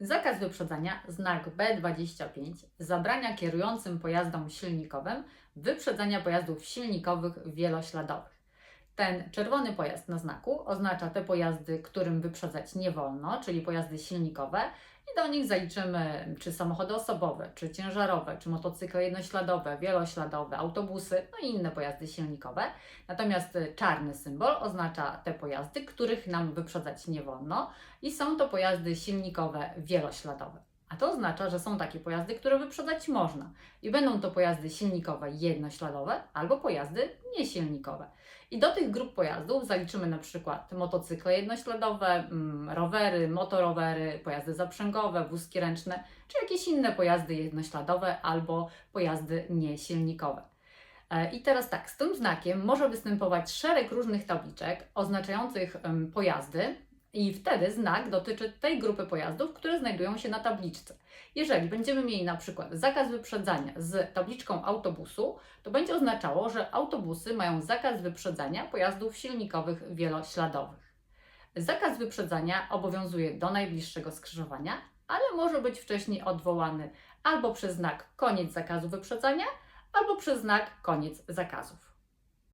Zakaz wyprzedzania, znak B25, zabrania kierującym pojazdom silnikowym wyprzedzania pojazdów silnikowych wielośladowych. Ten czerwony pojazd na znaku oznacza te pojazdy, którym wyprzedzać nie wolno, czyli pojazdy silnikowe, i do nich zaliczymy czy samochody osobowe, czy ciężarowe, czy motocykle jednośladowe, wielośladowe, autobusy, no i inne pojazdy silnikowe. Natomiast y, czarny symbol oznacza te pojazdy, których nam wyprzedzać nie wolno i są to pojazdy silnikowe wielośladowe. A to oznacza, że są takie pojazdy, które wyprzedzać można. I będą to pojazdy silnikowe jednośladowe albo pojazdy niesilnikowe. I do tych grup pojazdów zaliczymy na przykład motocykle jednośladowe, mm, rowery, motorowery, pojazdy zaprzęgowe, wózki ręczne, czy jakieś inne pojazdy jednośladowe albo pojazdy niesilnikowe. E, I teraz tak, z tym znakiem może występować szereg różnych tabliczek oznaczających pojazdy, i wtedy znak dotyczy tej grupy pojazdów, które znajdują się na tabliczce. Jeżeli będziemy mieli na przykład zakaz wyprzedzania z tabliczką autobusu, to będzie oznaczało, że autobusy mają zakaz wyprzedzania pojazdów silnikowych wielośladowych. Zakaz wyprzedzania obowiązuje do najbliższego skrzyżowania, ale może być wcześniej odwołany albo przez znak koniec zakazu wyprzedzania, albo przez znak koniec zakazów.